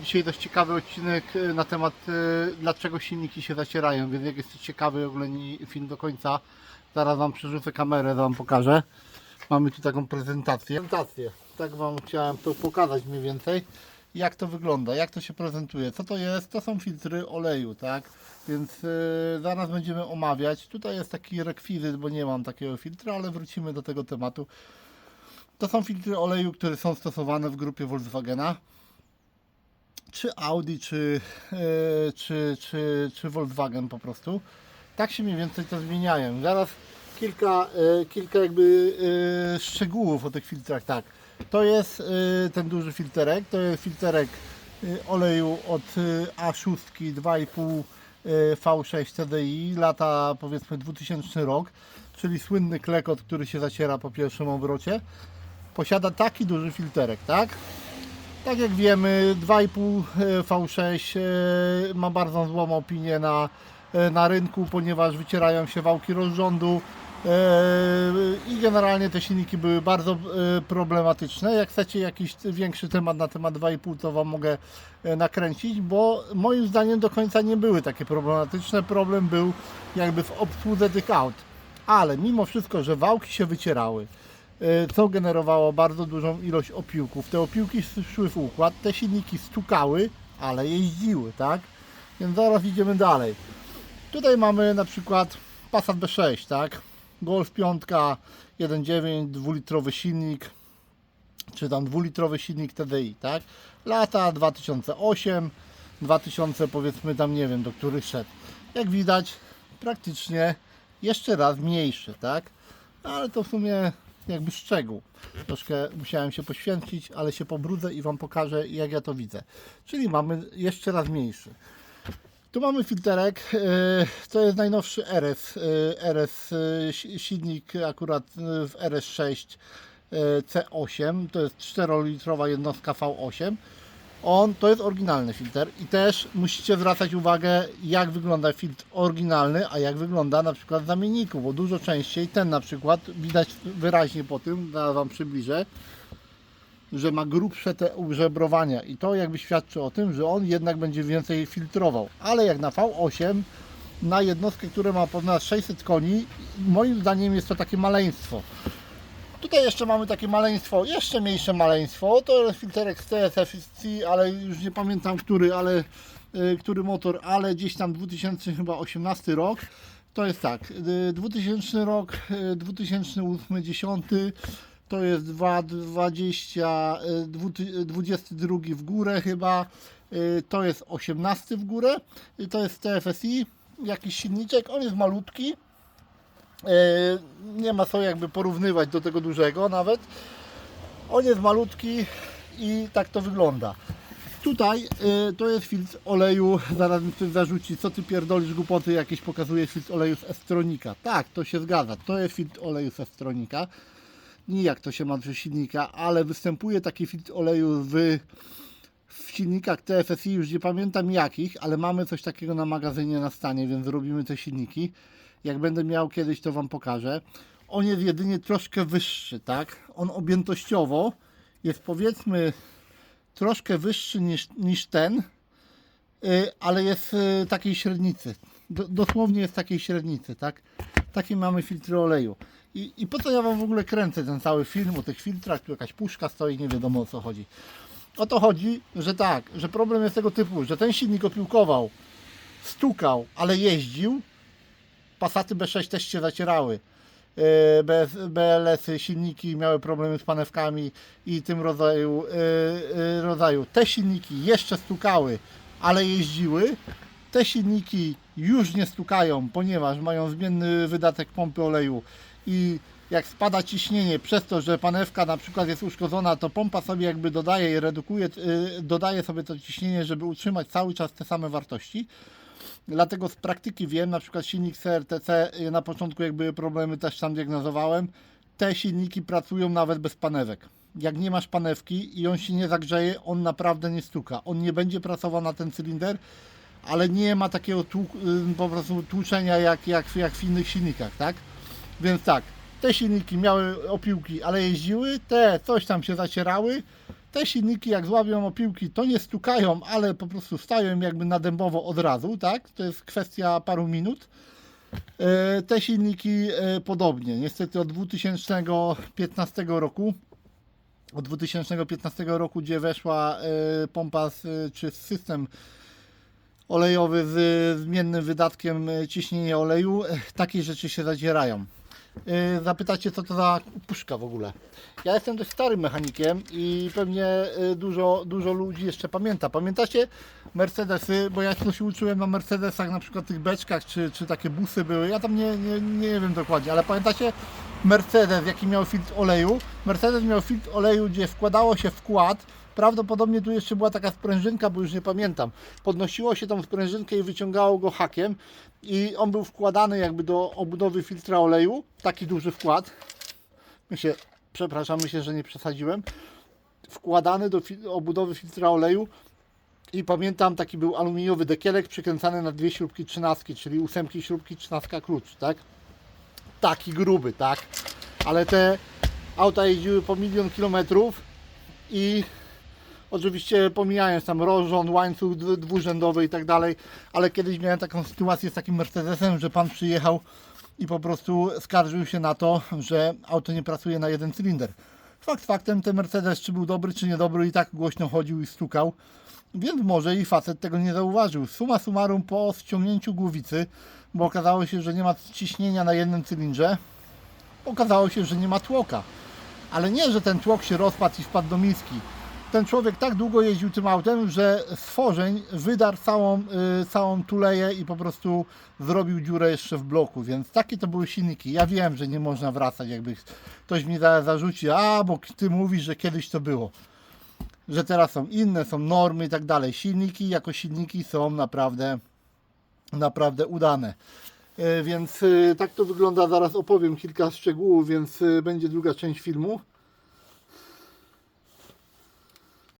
Dzisiaj dość ciekawy odcinek e, na temat e, dlaczego silniki się zacierają, więc jak jesteś ciekawy oglądaj film do końca, zaraz Wam przerzucę kamerę, Wam pokażę. Mamy tu taką prezentację. Prezentację. Tak Wam chciałem to pokazać mniej więcej. Jak to wygląda, jak to się prezentuje, co to jest, to są filtry oleju, tak? Więc e, zaraz będziemy omawiać. Tutaj jest taki rekwizyt, bo nie mam takiego filtra, ale wrócimy do tego tematu. To są filtry oleju, które są stosowane w grupie Volkswagena czy Audi, czy, e, czy, czy, czy Volkswagen po prostu. Tak się mniej więcej to zmieniają. Zaraz kilka, e, kilka jakby e, szczegółów o tych filtrach. Tak, to jest e, ten duży filterek, to jest filterek e, oleju od e, A6 2,5 e, V6 TDI, lata powiedzmy 2000 rok, czyli słynny klekot, który się zaciera po pierwszym obrocie. Posiada taki duży filterek, tak? Tak jak wiemy, 2,5 V6 e, ma bardzo złą opinię na, e, na rynku, ponieważ wycierają się wałki rozrządu e, i generalnie te silniki były bardzo e, problematyczne. Jak chcecie jakiś większy temat na temat 2,5 to Wam mogę e, nakręcić, bo moim zdaniem do końca nie były takie problematyczne. Problem był jakby w obsłudze tych aut. Ale mimo wszystko, że wałki się wycierały, e, co generowało bardzo dużą ilość opiłków. Te opiłki szły w układ, te silniki stukały, ale jeździły, tak? Więc zaraz idziemy dalej. Tutaj mamy na przykład Passat B6, tak? Golf 5, 1.9, dwulitrowy silnik, czy tam dwulitrowy silnik TDI, tak? Lata 2008, 2000 powiedzmy tam nie wiem do których szedł. Jak widać praktycznie jeszcze raz mniejszy, tak? No, ale to w sumie jakby szczegół. Troszkę musiałem się poświęcić, ale się pobrudzę i Wam pokażę jak ja to widzę. Czyli mamy jeszcze raz mniejszy. Tu mamy filterek, e, to jest najnowszy RS, e, RS e, si- silnik akurat w RS6 e, C8, to jest 4-litrowa jednostka V8. On to jest oryginalny filtr i też musicie zwracać uwagę jak wygląda filtr oryginalny, a jak wygląda na przykład zamienniku, bo dużo częściej ten na przykład widać wyraźnie po tym, zaraz Wam przybliżę, że ma grubsze te użebrowania i to jakby świadczy o tym, że on jednak będzie więcej filtrował. Ale jak na V8, na jednostkę, która ma ponad 600 koni, moim zdaniem jest to takie maleństwo. Tutaj jeszcze mamy takie maleństwo, jeszcze mniejsze maleństwo, to jest filterek z ale już nie pamiętam który, ale y, który motor, ale gdzieś tam 2018 rok. To jest tak, y, 2000 rok, y, 2008, 10 to jest 2,20, y, dwu- 22 w górę chyba, y, to jest 18 w górę, y, to jest TFSI, jakiś silniczek, on jest malutki, nie ma co jakby porównywać do tego dużego nawet. On jest malutki i tak to wygląda. Tutaj e, to jest filtr oleju, zaraz mi ktoś zarzuci, co ty pierdolisz głupoty jakieś pokazuje filtr oleju z Estronika. Tak, to się zgadza, to jest filtr oleju z Estronika. Nijak to się ma do silnika, ale występuje taki filtr oleju w, w silnikach TFSI, już nie pamiętam jakich, ale mamy coś takiego na magazynie na stanie, więc robimy te silniki. Jak będę miał kiedyś, to Wam pokażę. On jest jedynie troszkę wyższy, tak? On objętościowo jest powiedzmy troszkę wyższy niż, niż ten, y, ale jest y, takiej średnicy. Do, dosłownie jest takiej średnicy, tak? Taki mamy filtry oleju. I, I po co ja Wam w ogóle kręcę ten cały film o tych filtrach, tu jakaś puszka stoi, nie wiadomo o co chodzi. O to chodzi, że tak, że problem jest tego typu, że ten silnik opiłkował, stukał, ale jeździł, Passaty B6 też się zacierały. E, BS, BLS-y, silniki miały problemy z panewkami i tym rodzaju, e, e, rodzaju. Te silniki jeszcze stukały, ale jeździły. Te silniki już nie stukają, ponieważ mają zmienny wydatek pompy oleju i jak spada ciśnienie przez to, że panewka na przykład jest uszkodzona, to pompa sobie jakby dodaje i redukuje, dodaje sobie to ciśnienie, żeby utrzymać cały czas te same wartości. Dlatego z praktyki wiem, na przykład silnik CRTC, y, na początku jak były problemy też tam diagnozowałem, te silniki pracują nawet bez panewek. Jak nie masz panewki i on się nie zagrzeje, on naprawdę nie stuka. On nie będzie pracował na ten cylinder, ale nie ma takiego tłuk, y, po prostu tłuczenia jak, jak, jak w innych silnikach, tak? Więc tak, te silniki miały opiłki, ale jeździły, te coś tam się zacierały, Te silniki jak złapią opiłki, to nie stukają, ale po prostu stają jakby na dębowo od razu, tak? To jest kwestia paru minut. E, Te silniki e, podobnie. Niestety od 2015 roku od 2015 roku, gdzie weszła e, pompa z, czy system olejowy z zmiennym wydatkiem ciśnienia oleju, takie rzeczy się zadzierają. E, Zapytacie, co to za puszka w ogóle? Ja jestem dość starym mechanikiem i pewnie e, dużo, dużo ludzi jeszcze pamięta. Pamiętacie Mercedesy, bo ja się uczyłem na Mercedesach, na przykład tych beczkach, czy, czy takie busy były, ja tam nie, nie, nie wiem dokładnie, ale pamiętacie Mercedes, jaki miał filtr oleju? Mercedes miał filtr oleju, gdzie wkładało się wkład, Prawdopodobnie tu jeszcze była taka sprężynka, bo już nie pamiętam. Podnosiło się tą sprężynkę i wyciągało go hakiem i on był wkładany jakby do obudowy filtra oleju. Taki duży wkład. Myślę, przepraszam, myślę, że nie przesadziłem. Wkładany do fil- obudowy filtra oleju i pamiętam taki był aluminiowy dekielek przykręcany na dwie śrubki trzynastki, czyli ósemki śrubki, trzynastka klucz, tak? Taki gruby, tak? Ale te auta jeździły po milion kilometrów i Oczywiście pomijając tam rozrząd, łańcuch dwu- dwurzędowy i tak dalej, ale kiedyś miałem taką sytuację z takim Mercedesem, że pan przyjechał i po prostu skarżył się na to, że auto nie pracuje na jeden cylinder. Fakt faktem, ten Mercedes czy był dobry, czy niedobry i tak głośno chodził i stukał, więc może i facet tego nie zauważył. Suma summarum po ściągnięciu głowicy, bo okazało się, że nie ma ciśnienia na jednym cylindrze, okazało się, że nie ma tłoka. Ale nie, że ten tłok się rozpadł i wpadł do miski. Ten człowiek tak długo jeździł tym autem, że stworzeń wydarł całą, y, całą tuleję i po prostu zrobił dziurę jeszcze w bloku, więc takie to były silniki. Ja wiem, że nie można wracać, jakby ktoś mi zaraz zarzuci, a bo ty mówisz, że kiedyś to było. Że teraz są inne, są normy i tak dalej. Silniki jako silniki są naprawdę, naprawdę udane. E, Więc y, tak to wygląda. Zaraz opowiem kilka szczegółów, więc y, będzie druga część filmu.